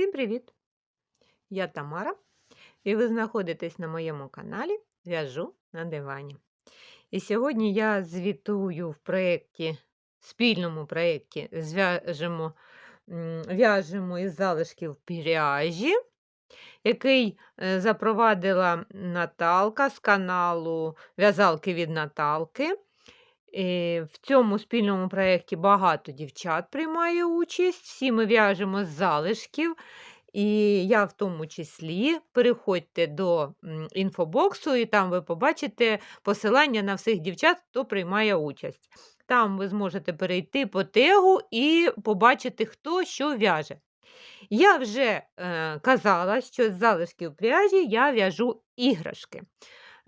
Всім привіт! Я Тамара, і ви знаходитесь на моєму каналі В'яжу на дивані. І сьогодні я звітую в проєкті, спільному проєкті зв'яжемо, в'яжемо із залишків пряжі, який е, запровадила Наталка з каналу В'язалки від Наталки. Е, В цьому спільному проєкті багато дівчат приймає участь. Всі ми в'яжемо з залишків. І я в тому числі. Переходьте до інфобоксу, і там ви побачите посилання на всіх дівчат, хто приймає участь. Там ви зможете перейти по тегу і побачити, хто що в'яже. Я вже е, казала, що з залишків пряжі я в'яжу іграшки.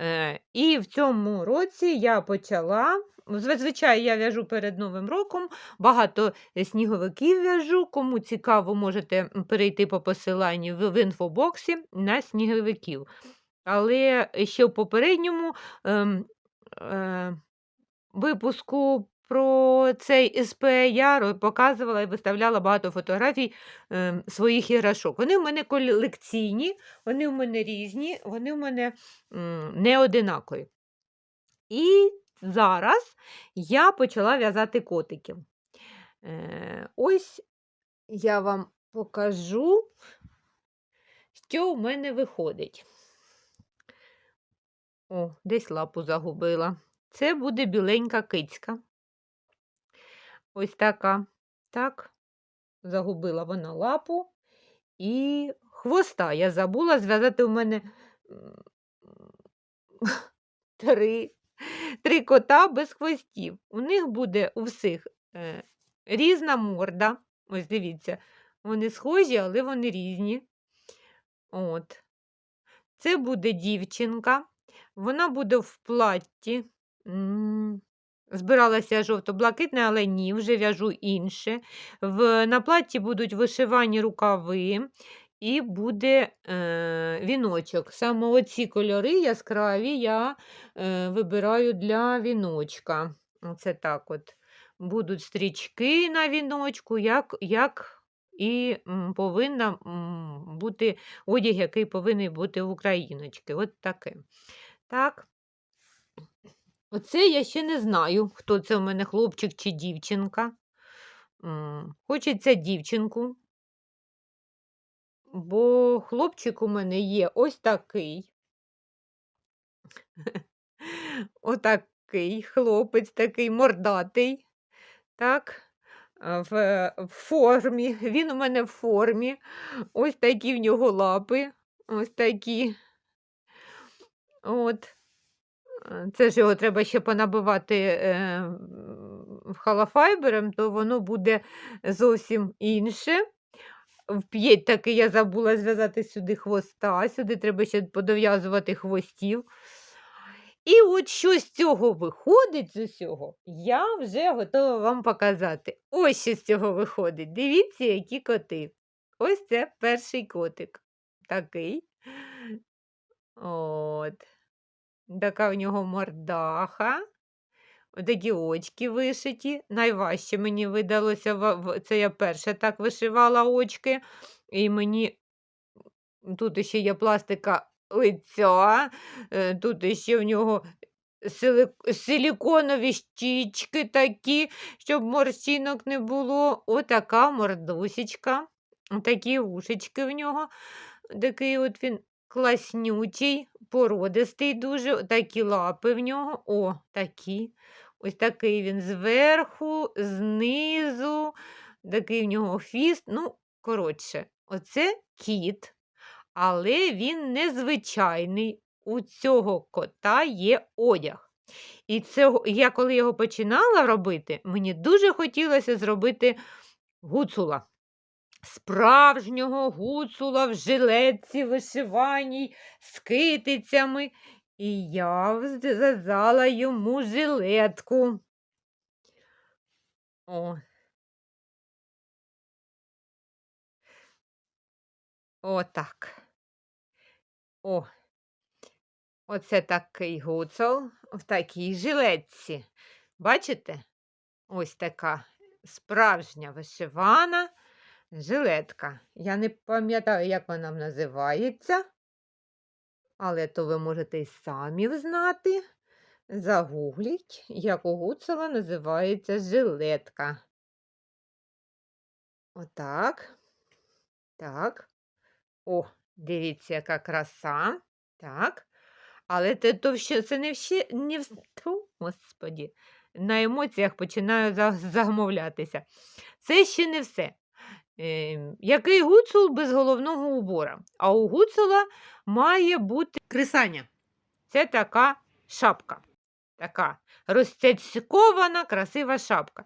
Е, і в цьому році я почала. Зазвичай я в'яжу перед Новим роком, багато сніговиків в'яжу. Кому цікаво, можете перейти по посиланню в, в інфобоксі на сніговиків. Але ще в попередньому ем, е, випуску про цей СП я показувала і виставляла багато фотографій ем, своїх іграшок. Вони в мене колекційні, вони в мене різні, вони в мене м, не одинакові. І зараз я почала в'язати котиків. Е, ось я вам покажу, що в мене виходить. О, десь лапу загубила. Це буде біленька кицька. Ось така. Так, загубила вона лапу і хвоста. Я забула зв'язати у мене три, три кота без хвостів. У них буде у всіх е, різна морда. Ось дивіться, вони схожі, але вони різні. От. Це буде дівчинка. Вона буде в платті. Збиралася жовто-блакитне, але ні, вже в'яжу інше. В, на платті будуть вишивані рукави і буде е, віночок. Саме оці кольори яскраві я е, вибираю для віночка. Оце так от. Будуть стрічки на віночку, як, як і повинна бути одяг, який повинен бути в україночки. От таке. Так. Оце я ще не знаю, хто це у мене хлопчик чи дівчинка. Хочеться дівчинку, бо хлопчик у мене є ось такий. Отакий хлопець, такий мордатий. Так, в, е, в формі. Він у мене в формі. Ось такі в нього лапи. Ось такі. От. Е, Це ж його треба ще понабивати е, халафайбером, то воно буде зовсім інше. Вп'єть таки я забула зв'язати сюди хвоста, сюди треба ще подов'язувати хвостів. І от що з цього виходить з усього, я вже готова вам показати. Ось що з цього виходить. Дивіться, які коти. Ось це перший котик. Такий. От. Така в нього мордаха. Такі очки вишиті. Найважче мені видалося, це я перша так вишивала очки. І мені тут ще є пластика лиця, е, тут ще в нього силіконові щічки такі, щоб морщинок не було. Отака мордусечка. Такі ушечки в нього. Такий от він класнючий, породистий дуже, такі лапи в нього. О, такі. Ось такий він зверху, знизу, такий в нього хвіст. Ну, коротше, оце кіт, але він незвичайний. У цього кота є одяг. І цього, я коли його починала робити, мені дуже хотілося зробити гуцула. Справжнього гуцула в жилетці вишиваній з китицями. І я зв'язала йому жилетку. О. Отак. О. Оце такий гуцул в такій жилетці. Бачите? Ось така справжня вишивана жилетка. Я не пам'ятаю, як вона називається, але то ви можете й самі взнати. Загугліть, як у Гуцула називається жилетка. Отак. Так. О, дивіться, яка краса. Так. Але це, то ще, це не ще не вс- Тьфу, Господі. На емоціях починаю за- загмовлятися. Це ще не все. Ем, який гуцул без головного убора? А у гуцула має бути крисання. Це така шапка. Така розцяцькована, красива шапка.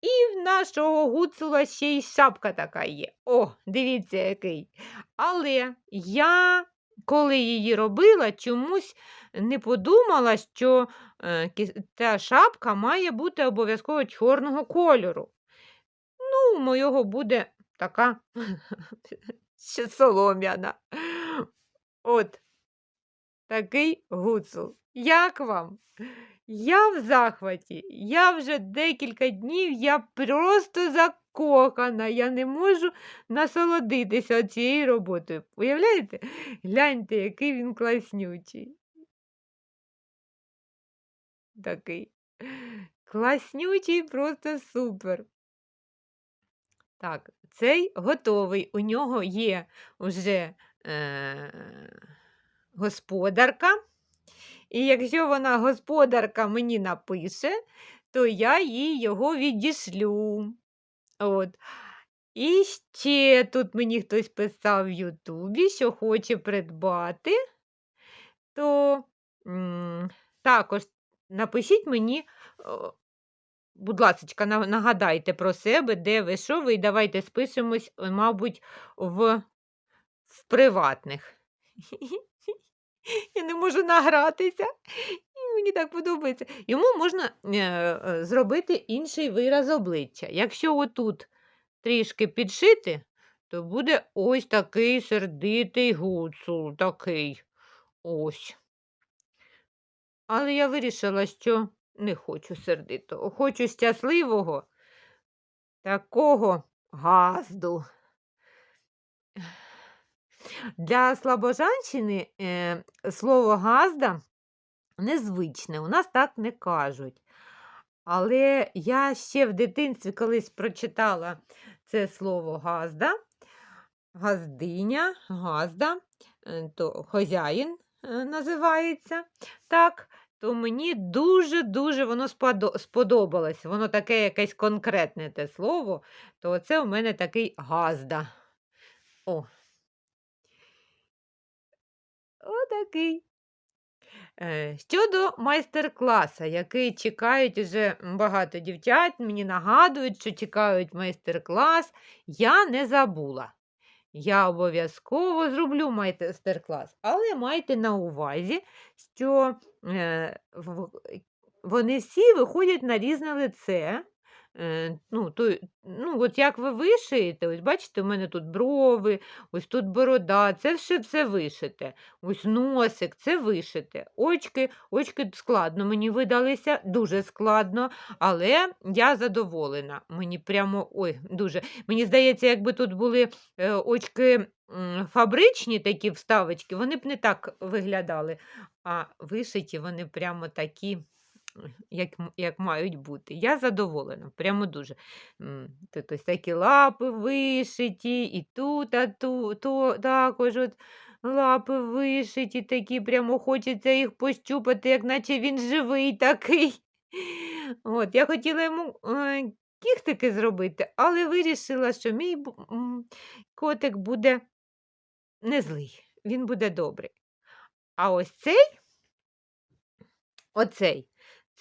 І в нашого гуцула ще й шапка така є. О, дивіться, який. Але я, коли її робила, чомусь не подумала, що е, ця шапка має бути обов'язково чорного кольору. Ну, у моєго буде така ще солом'яна. От такий гуцул. Як вам? Я в захваті. Я вже декілька днів, я просто закохана. Я не можу насолодитися цією роботою. Уявляєте? Гляньте, який він класнючий. Такий. Класнючий, просто супер. Так, цей готовий. У нього є вже е, господарка. І якщо вона господарка мені напише, то я їй його відішлю. От. І ще тут мені хтось писав в Ютубі, що хоче придбати, то м, також напишіть мені, будь ласка, нагадайте про себе, де ви, що ви, і давайте спишемось, е, мабуть, в, в приватних. Я не можу награтися. Мені так подобається. Йому можна е, е, зробити інший вираз обличчя. Якщо отут трішки підшити, то буде ось такий сердитий гуцул, такий ось. Але я вирішила, що не хочу сердитого, хочу щасливого, такого газду. Для слабожанщини е, слово газда незвичне, у нас так не кажуть. Але я ще в дитинстві колись прочитала це слово газда, газдиня, газда, е, то хазяїн е, називається. так, То мені дуже-дуже воно сподобалось. Воно таке якесь конкретне те слово, то це у мене такий газда. О, Отакий. Е, Щодо майстер-класа, який чекають уже багато дівчат, мені нагадують, що чекають майстер-клас, я не забула. Я обов'язково зроблю майстер-клас, але майте на увазі, що е, вони всі виходять на різне лице. Е, ну, то, ну, от як ви вишиєте, ось бачите, у мене тут брови, ось тут борода, це все, все вишите. Ось носик, це вишите. Очки, очки складно мені видалися, дуже складно, але я задоволена. Мені прямо ой, дуже. Мені здається, якби тут були е, очки фабричні такі вставочки, вони б не так виглядали. А вишиті вони прямо такі, як, як мають бути. Я задоволена, прямо дуже. Тут ось такі лапи вишиті, і тут, а ту, то також от лапи вишиті, такі, прямо хочеться їх пощупати, як наче він живий такий. От, я хотіла йому е, кіхтики зробити, але вирішила, що мій котик буде не злий, він буде добрий. А ось цей, оцей,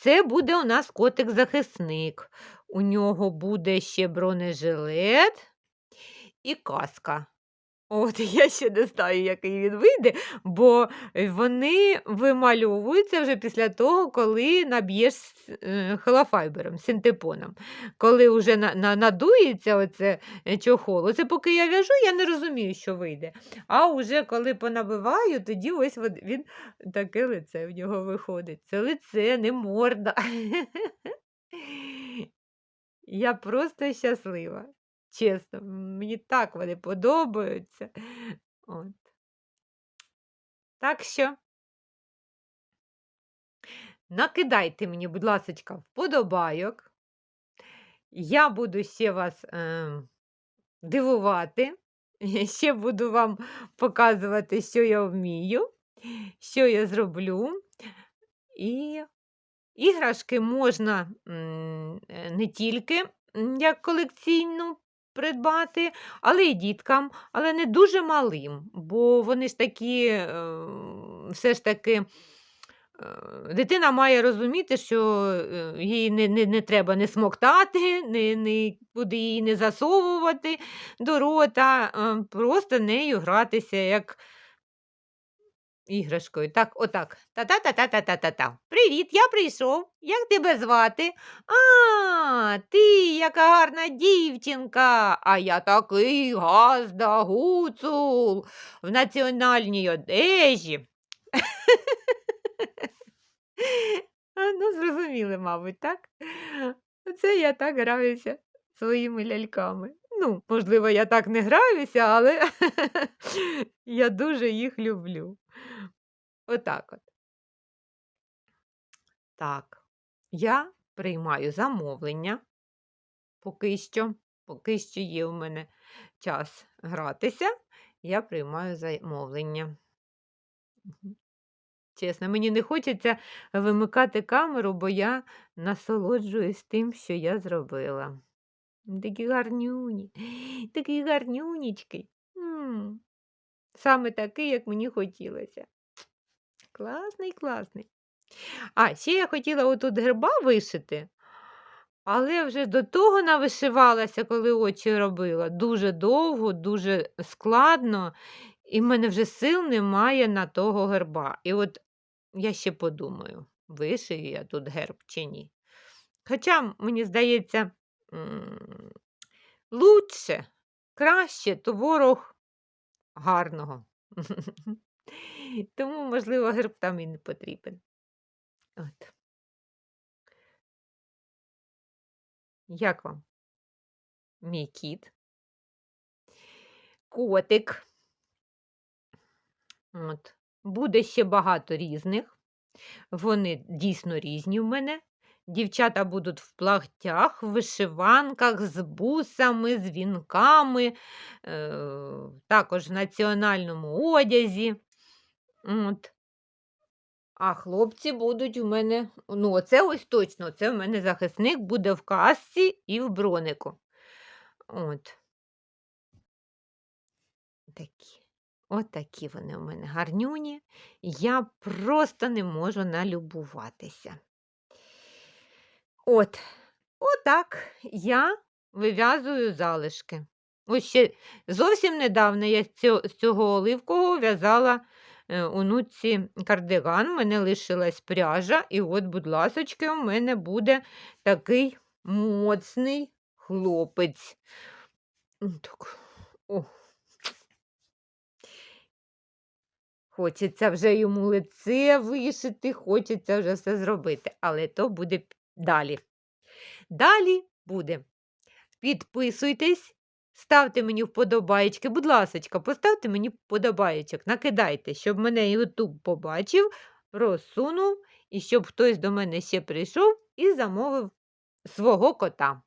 це буде у нас котик-захисник. У нього буде ще бронежилет і каска. От я ще не знаю, який він вийде, бо вони вимальовуються вже після того, коли наб'єш е, холофайбером, синтепоном. Коли вже на, на, надується оце е, чохол, оце поки я в'яжу, я не розумію, що вийде. А вже коли понабиваю, тоді ось він таке лице в нього виходить. Це лице, не морда. Я просто щаслива. Чесно, мені так вони подобаються. От. Так що накидайте мені, будь ласочка, вподобайок. Я буду ще вас е, дивувати. Ще буду вам показувати, що я вмію, що я зроблю. І іграшки можна е, не тільки як колекційну придбати, але й діткам, але не дуже малим, бо вони ж такі, е, все ж таки. е, Дитина має розуміти, що е, їй не, не, не треба не смоктати, не, не, куди її не засовувати до рота, просто нею гратися як іграшкою. Так, отак. Та-та-та-та-та-та-та. Привіт, я прийшов. Як тебе звати? А, ти яка гарна дівчинка. А я такий газда гуцул в національній одежі. Ну, зрозуміли, мабуть, так? Це я так граюся своїми ляльками. Ну, можливо, я так не граюся, але я дуже їх люблю. Отак от. Так, я приймаю замовлення. Поки що, поки що є у мене час гратися, я приймаю замовлення. Чесно, мені не хочеться вимикати камеру, бо я насолоджуюсь тим, що я зробила. Такі гарнюні, такий гарнюнічки. Саме такий, як мені хотілося. Класний, класний. А, ще я хотіла отут герба вишити, але вже до того навишивалася, коли очі робила. Дуже довго, дуже складно, і в мене вже сил немає на того герба. І от я ще подумаю, вишию я тут герб чи ні. Хоча, мені здається, лучше, краще, то ворог гарного. Тому, можливо, герб там і не потрібен. От. Як вам? Мій кіт? Котик. От. Буде ще багато різних. Вони дійсно різні в мене. Дівчата будуть в плахтях, в вишиванках, з бусами, з вінками, е, також в національному одязі. От. А хлопці будуть у мене, ну, оце ось точно, це в мене захисник буде в касці і в бронику. От. Такі. Отакі вони у мене гарнюні. Я просто не можу налюбуватися. От, отак я вив'язую залишки. Ось ще зовсім недавно я з цього, оливкового в'язала е, онуці кардиган, у мене лишилась пряжа, і от, будь ласочки, у мене буде такий моцний хлопець. Так. О. Хочеться вже йому лице вишити, хочеться вже все зробити, але то буде далі. Далі буде. Підписуйтесь, ставте мені вподобаєчки. Будь ласочка, поставте мені вподобаєчок, накидайте, щоб мене YouTube побачив, розсунув, і щоб хтось до мене ще прийшов і замовив свого кота.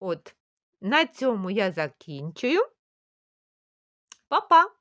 От, на цьому я закінчую. Па-па!